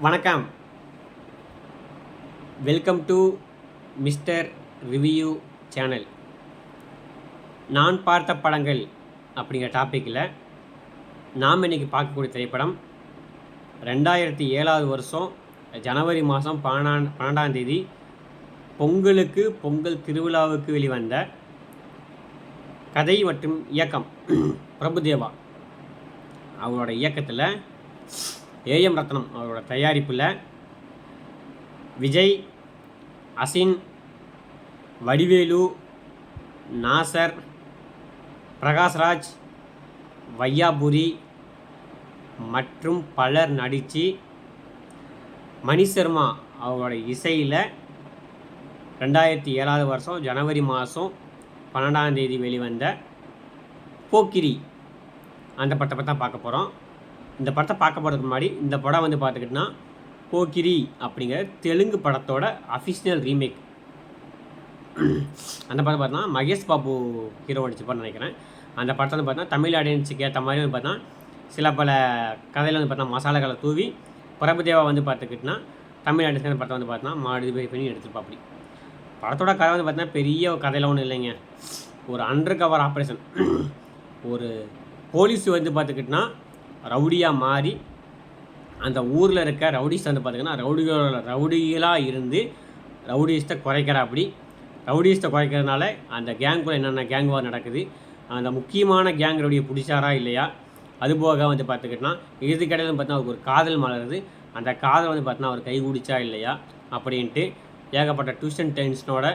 வணக்கம். Welcome to mister review channel நான் பார்த்த படங்கள் அப்படிங்கிற டாப்பிக்கில் நாம் இன்னைக்கு பார்க்கக்கூடிய திரைப்படம் ரெண்டாயிரத்தி ஏழாவது வருஷம் ஜனவரி மாதம் பன்னெண்டாம் பன்னெண்டாம் தேதி பொங்கலுக்கு பொங்கல் திருவிழாவுக்கு வெளிவந்த கதை மற்றும் இயக்கம். பிரபுதேவா அவரோட இயக்கத்தில் ஏஎம் ரத்னம் அவரோட தயாரிப்பில் விஜய் அசின் வடிவேலு நாசர் பிரகாஷ்ராஜ் வையாபுரி மற்றும் பலர் நடித்து மணி சர்மா அவரோட இசையில் ரெண்டாயிரத்தி ஏழாவது வருஷம் ஜனவரி மாதம் பன்னெண்டாம் தேதி வெளிவந்த போக்கிரி. அந்த படத்தை தான் பார்க்க போகிறோம் இந்த படத்தை பார்க்க போகிறதுக்கு முன்னாடி இந்த படம் வந்து பார்த்துக்கிட்டிங்கன்னா போக்கிரி அப்படிங்கிற தெலுங்கு படத்தோட அஃபிஷியல் ரீமேக் அந்த படம் பார்த்தா மகேஷ் பாபு ஹீரோ நடிச்சிருப்பான்னு நினைக்கிறேன். அந்த படத்தை வந்து பார்த்தா தமிழ் ஆடியன்ஸுக்கு ஏற்ற மாதிரி வந்து பார்த்தா சில பல கதையில் வந்து பார்த்தா மசாலாக்களை தூவி பிரபுதேவா வந்து பார்த்துக்கிட்டினா தமிழ் ஆடியன்ஸ் படத்தை வந்து பார்த்தா மாடிஃபை பண்ணி எடுத்துருப்பா அப்படி. படத்தோட கதை வந்து பார்த்தீங்கன்னா பெரிய கதையில் ஒன்றும் இல்லைங்க. ஒரு அண்டர் கவர் ஆப்ரேஷன் ஒரு போலீஸ் வந்து பார்த்துக்கிட்டினா ரவுடியாக மாறி அந்த ஊரில் இருக்க ரவுடிஸ் வந்து பார்த்திங்கன்னா ரவுடிகளோட ரவுடிகளாக இருந்து ரவுடிஸ்ட்டை குறைக்கிறா அப்படி ரவுடிஸ்ட்டை குறைக்கிறதுனால அந்த கேங்குள்ள என்னென்ன கேங் வார் நடக்குது அந்த முக்கியமான கேங் ரவுடியை பிடிச்சாரா இல்லையா? அதுபோக வந்து பார்த்துக்கிட்டோன்னா இறுதிக்கடையில் பார்த்தீங்கன்னா அவருக்கு ஒரு காதல் மலருது. அந்த காதல் வந்து பார்த்தீங்கன்னா அவர் கை குடிச்சா இல்லையா? அப்படின்ட்டு ஏகப்பட்ட டியூஷன் டென்ஷனோட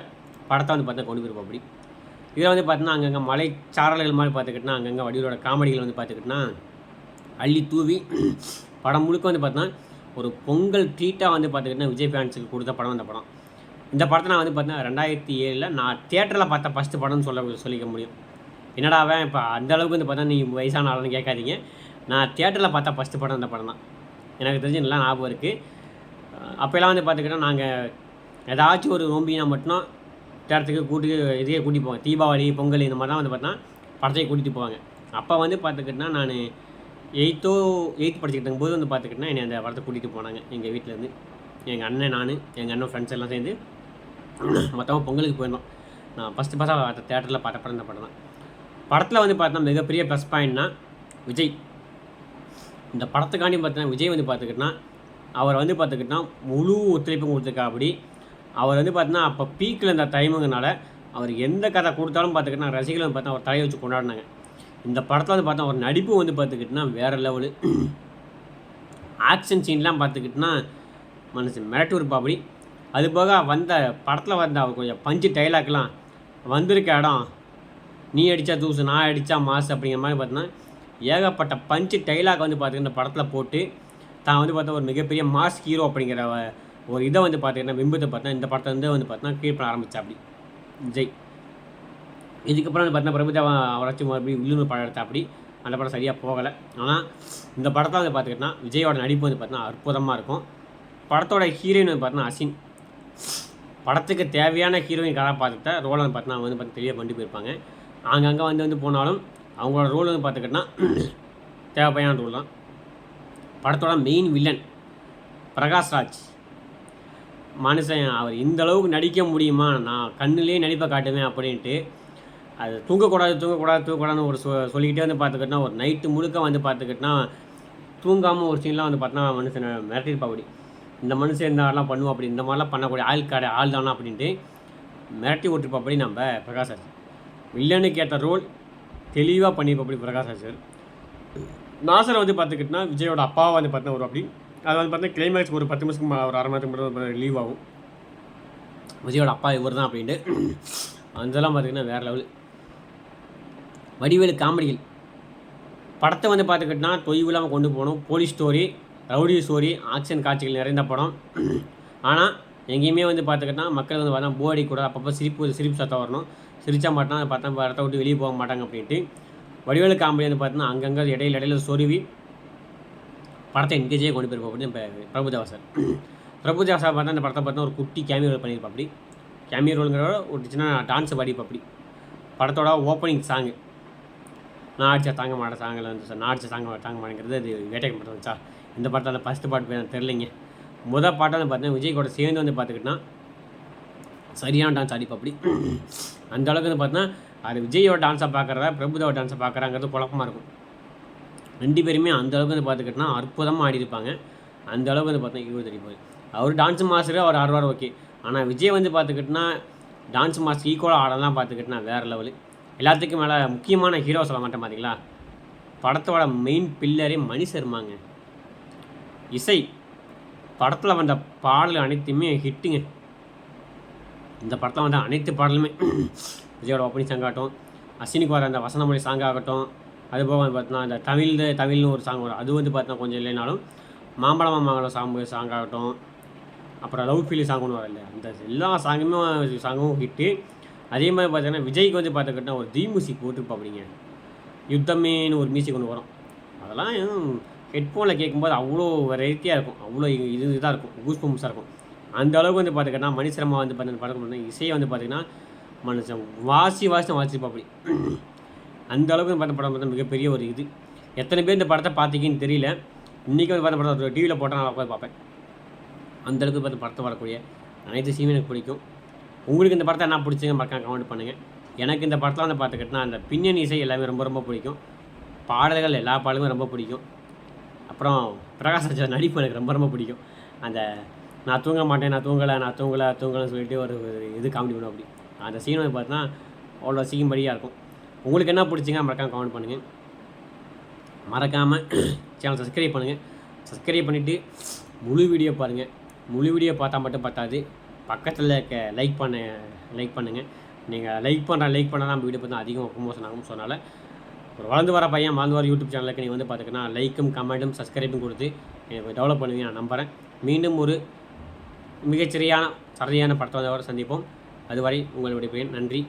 படத்தை வந்து பார்த்தா கொண்டு போயிருப்போம் அப்படி இதில் வந்து பார்த்தீங்கன்னா அங்கங்கே மலை சாரல்கள் மாதிரி பார்த்துக்கிட்டோன்னா அங்கங்கே வடிவோட காமெடிகள் வந்து பார்த்துக்கிட்டோன்னா அள்ளி தூவி படம் முழுக்க வந்து பார்த்தீங்கன்னா ஒரு பொங்கல் ட்ரீட்டாக வந்து பார்த்துக்கிட்டா விஜய் ஃபேன்ஸுக்கு கொடுத்த படம் அந்த படம். இந்த படத்தை நான் வந்து பார்த்தீங்கன்னா ரெண்டாயிரத்தி ஏழில் நான் தேட்டரில் பார்த்த ஃபஸ்ட்டு படம்னு சொல்ல சொல்லிக்க முடியும். என்னடா அவன் இப்போ அந்த அளவுக்கு வந்து பார்த்தா நீ வயசான ஆளுன்னு கேட்காதீங்க. நான் தேட்டரில் பார்த்த ஃபஸ்ட்டு படம் அந்த படம் தான். எனக்கு தெரிஞ்சு நல்லா ஞாபகம் இருக்குது அப்போல்லாம் வந்து பார்த்துக்கிட்டா நாங்கள் ஏதாச்சும் ஒரு நோம்பினா மட்டும் தேட்டத்துக்கு கூட்டி இதே கூட்டிகிட்டு போவாங்க. தீபாவளி பொங்கல் இந்த மாதிரி தான் வந்து பார்த்தா படத்தையே கூட்டிகிட்டு போவாங்க. அப்போ வந்து பார்த்துக்கிட்டா நான் எயித்தோ எயித்து படிச்சுக்கிட்ட போது வந்து பார்த்துக்கிட்டா என்னை அந்த படத்தை கூட்டிகிட்டு போனாங்க. எங்கள் வீட்டிலேருந்து எங்கள் அண்ணன் நான் எங்கள் அண்ணன் ஃப்ரெண்ட்ஸ் எல்லாம் சேர்ந்து மொத்தமாக பொங்கலுக்கு போயிருந்தோம். நான் ஃபஸ்ட்டு ஃபஸ்ட்டாக பார்த்த தேட்டரில் பார்த்த படம் இந்த படம் தான் படத்தில் வந்து பார்த்தா மிகப்பெரிய ப்ளஸ் பாயிண்ட்னா விஜய். இந்த படத்துக்காண்டி பார்த்தீங்கன்னா விஜய் வந்து பார்த்துக்கிட்டா அவர் வந்து பார்த்துக்கிட்டா முழு ஒத்துழைப்பும் கொடுத்துருக்கா அப்படி. அவர் வந்து பார்த்தீங்கன்னா அப்போ பீக்கில் இந்த டைமுங்கனால அவர் எந்த கதை கொடுத்தாலும் பார்த்துக்கிட்டா ரசிகர்கள் பார்த்தா அவர் தலையை வச்சு கொண்டாடினாங்க. இந்த படத்தில் வந்து பார்த்தா ஒரு நடிப்பு வந்து பார்த்துக்கிட்டனா வேறு லெவலு ஆக்ஷன் சீன்லாம் பார்த்துக்கிட்டுனா மனசு மிரட்டி பாபடி. அது போக வந்த படத்தில் வந்த அவர் கொஞ்சம் பஞ்சு டைலாக்லாம் வந்திருக்க இடம். நீ அடித்தா தூசு நான் அடித்தா மாசு அப்படிங்கிற மாதிரி பார்த்தோன்னா ஏகப்பட்ட பஞ்சு டைலாக் வந்து பார்த்திங்கன்னா இந்த படத்தில் போட்டு தான் வந்து பார்த்தா ஒரு மிகப்பெரிய மாஸ் ஹீரோ அப்படிங்கிற ஒரு இதை வந்து பார்த்தீங்கன்னா விம்பத்தை பார்த்தா இந்த படத்தை வந்து வந்து பார்த்தோன்னா கீழ் பண்ண ஆரம்பித்தா அப்படி விஜய் இதுக்கப்புறம் வந்து பார்த்தீங்கன்னா பிரபுதேவா வளர்ச்சி மறுபடியும் வில்லுன்னு படம் எடுத்தா அப்படி அந்த படம் சரியாக போகலை. ஆனால் இந்த படத்தை வந்து பார்த்துக்கிட்டா விஜயோட நடிப்பு வந்து பார்த்தீங்கன்னா அற்புதமாக இருக்கும். படத்தோட ஹீரோயின் வந்து பார்த்தீங்கன்னா அசின். படத்துக்கு தேவையான ஹீரோயின் கதாபாத்திரத்தை ரோலை வந்து பார்த்தீங்கன்னா வந்து பார்த்து தெளிவாக பண்ணி போயிருப்பாங்க. அங்கங்கே வந்து வந்து போனாலும் அவங்களோட ரோல் வந்து பார்த்துக்கிட்டா தேவையான ரோல் தான். படத்தோட மெயின் வில்லன் பிரகாஷ்ராஜ் மனுஷன் அவர் இந்த அளவுக்கு நடிக்க முடியுமா? நான் கண்ணுலேயே நடிப்பை காட்டுவேன் அப்படின்ட்டு அது தூங்கக்கூடாது தூங்கக்கூடாது தூங்கக்கூடாதுன்னு ஒரு சொ சொல்லிக்கிட்டே வந்து பார்த்துக்கிட்டா ஒரு நைட்டு முழுக்க வந்து பார்த்துக்கிட்டோன்னா தூங்காமல் ஒரு சீன்லாம் வந்து பார்த்தா மனுஷனை மிரட்டிருப்பா அப்படி. இந்த மனுஷன் இந்த மாதிரிலாம் பண்ணுவோம் அப்படி இந்த மாதிரிலாம் பண்ணக்கூடிய ஆள் கடை ஆள் தானா அப்படின்ட்டு மிரட்டி விட்டுருப்பா அப்படி நம்ம பிரகாஷ் சார். வில்லனு கேட்ட ரோல் தெளிவாக பண்ணியிருப்பா அப்படி பிரகாஷ் சார். நாசரை வந்து பார்த்துக்கிட்டா விஜயோட அப்பாவை வந்து பார்த்தா ஒரு அப்படி. அது வந்து பார்த்தா கிளைமேக்ஸ் ஒரு பத்து நிமிஷத்துக்கு ஒரு அரை மணி நேரத்துக்கு மட்டும் லீவ் ஆகும். விஜயோட அப்பா இவர் தான் அப்படின்ட்டு அதெல்லாம் பார்த்திங்கன்னா வேறு லெவலு வடிவேலு காமெடிகள். படத்தை வந்து பார்த்துக்கிட்டா தொய்வில்லாமல் கொண்டு போகணும். Police story rowdy story action காட்சிகள் நிறைந்த படம். ஆனால் எங்கேயுமே வந்து பார்த்துக்கிட்டா மக்கள் வந்து பார்த்தா போர் அடிக்கூடாது அப்பப்போ சிரிப்பு சிரிப்பு சத்தம் வரணும். சிரிச்சா மாட்டான் பார்த்தா படத்தை விட்டு வெளியே போக மாட்டாங்க அப்படின்ட்டு. வடிவேலு காமெடி வந்து பார்த்தீங்கன்னா அங்கங்கே இடையில இடையில சொருவி படத்தை என்கேஜே கொண்டு போயிருப்போம் அப்படின்னு இப்போ பிரபுதேவா சார் பிரபுதேவா சார் பார்த்தா இந்த படத்தை பார்த்தா ஒரு குட்டி கேமியோ ரோல் பண்ணியிருப்பா அப்படி. கேமியோ ரோலுங்கிற ஒரு சின்ன டான்ஸ் பாடிப்பா அப்படி. படத்தோட ஓப்பனிங் சாங்கு நான் அடிச்சா தாங்க மாட்டேன் சாங்கில் வந்து சார் நான் அடிச்ச தாங்க தாங்க மாட்டேங்கிறது அது வேட்டைக்கு மட்டும் வந்துச்சா இந்த படத்தில் ஃபஸ்ட்டு பாட்டு போய் எனக்கு தெரிலிங்க முதல் பாட்டாக வந்து பார்த்தீங்கன்னா விஜய் கூட சேர்ந்து வந்து பார்த்துக்கிட்டா சரியான டான்ஸ் அடிப்பு அப்படி. அந்த அளவுக்கு வந்து பார்த்தீங்கன்னா அது விஜயோட டான்ஸை பார்க்குறதா பிரபுதாவோட டான்ஸை பார்க்குறாங்கிறது குழப்பமாக இருக்கும். ரெண்டு பேருமே அந்த அளவுக்கு வந்து பார்த்துக்கிட்டா அற்புதமாக ஆடிருப்பாங்க அந்த அளவுக்கு வந்து பார்த்தீங்கன்னா இவர் தெரியும் அவர் டான்ஸ் மாஸ்டர் அவர் ஆறுவார் ஓகே ஆனால் விஜய் வந்து பார்த்துக்கிட்டோன்னா டான்ஸ் மாஸ்டர் ஈக்குவலாக ஆடலாம் பார்த்துக்கிட்டனா வேறு லெவலு எல்லாத்துக்கும் மேலே முக்கியமான ஹீரோ சொல்ல மாட்டேன் பார்த்தீங்களா படத்தோட மெயின் பில்லரே மணி சர்மாங்க. இசை. படத்தில் வந்த பாடல் அனைத்துமே ஹிட்டுங்க இந்த படத்தில் வந்த அனைத்து பாடலுமே விஜயோட ஓப்பனிங் சாங் ஆகட்டும் அஸ்வினிக்கு வர அந்த வசனமொழி சாங் ஆகட்டும் அது போக வந்து பார்த்தோன்னா அந்த தமிழ் தமிழ்னு ஒரு சாங் வரும். அது வந்து பார்த்தா கொஞ்சம் இல்லைனாலும் மாம்பழம் மாம்பழம் சாங் சாங் ஆகட்டும். அப்புறம் லவ் ஃபீலி சாங் ஒன்று வரல அந்த எல்லா சாங்குமே சாங்கும் ஹிட்டு அதே மாதிரி பார்த்தீங்கன்னா விஜய்க்கு வந்து பார்த்துக்கிட்டா ஒரு தீ மியூசிக் போட்டுருப்பாப்பிங்க யுத்தமேன்னு ஒரு மியூசிக் ஒன்று வரும். அதெல்லாம் ஹெட்ஃபோனில் கேட்கும்போது அவ்வளோ வெரைட்டியாக இருக்கும். அவ்வளோ இது இதாக இருக்கும். கூஸ் பம்ஸாக இருக்கும். அந்த அளவுக்கு வந்து பார்த்துக்கிட்டா மணிசிரமா வந்து பார்த்தீங்கன்னா படம் பண்ண இசையை வந்து பார்த்திங்கன்னா மனுஷன் வாசி வாசி வாசிப்பா அப்படி அந்த அளவுக்கு பார்த்த படம் பார்த்தா மிகப்பெரிய ஒரு இது. எத்தனை பேர் இந்த படத்தை பார்த்தீங்கன்னு தெரியல. இன்றைக்கி வந்து பார்த்த படம் டிவியில் போட்டால் நான் உட்காந்து பார்ப்பேன். அந்தளவுக்கு பார்த்து படத்தை வரக்கூடிய அனைத்து சீனும் எனக்கு பிடிக்கும். உங்களுக்கு இந்த படத்தை என்ன பிடிச்சிங்க மறக்காம கமெண்ட் பண்ணுங்கள் எனக்கு இந்த படத்தில் வந்து பார்த்துக்கிட்டனா அந்த பின்னணி இசை எல்லாமே ரொம்ப ரொம்ப பிடிக்கும். பாடல்கள் எல்லா பாடலுமே ரொம்ப பிடிக்கும். அப்புறம் பிரகாஷ் ராஜா நடிப்பு எனக்கு ரொம்ப ரொம்ப பிடிக்கும். அந்த நான் தூங்க மாட்டேன் நான் தூங்கலை நான் தூங்கலை தூங்கலைன்னு சொல்லிட்டு ஒரு இது காமெடி பண்ணும் அப்படி. அந்த சீன் வந்து பார்த்தா அவ்வளோ சீக்கும்படியாக இருக்கும். உங்களுக்கு என்ன பிடிச்சிங்க மறக்காமல் கமெண்ட் பண்ணுங்கள் மறக்காமல் சேனல் சப்ஸ்கிரைப் பண்ணுங்கள் சப்ஸ்கிரைப் பண்ணிவிட்டு முழு வீடியோ பாருங்கள் முழு வீடியோ பார்த்தா மட்டும் பத்தாது. பக்கத்தில் இருக்க லைக் பண்ண லைக் பண்ணுங்கள் நீங்கள் லைக் பண்ணுற லைக் பண்ணால் நம்ம வீடியோ பார்த்தா அதிகம் ப்ரொமோஷன் ஆகும் ஸோ அதனால் ஒரு வளர்ந்து வர பையன் வளர்ந்து வர யூடியூப் சேனலுக்கு நீங்கள் வந்து பார்த்துக்கினா லைக்கும் கமெண்ட்டும் சப்ஸ்கிரைபும் கொடுத்து எனக்கு டெவலப் பண்ணுவீங்க நான் நம்புகிறேன் மீண்டும் ஒரு மிகச்சரியான சரியான படத்தோட சந்திப்போம். அதுவரை உங்களுடைய பெயர் நன்றி.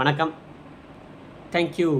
வணக்கம். தேங்க்யூ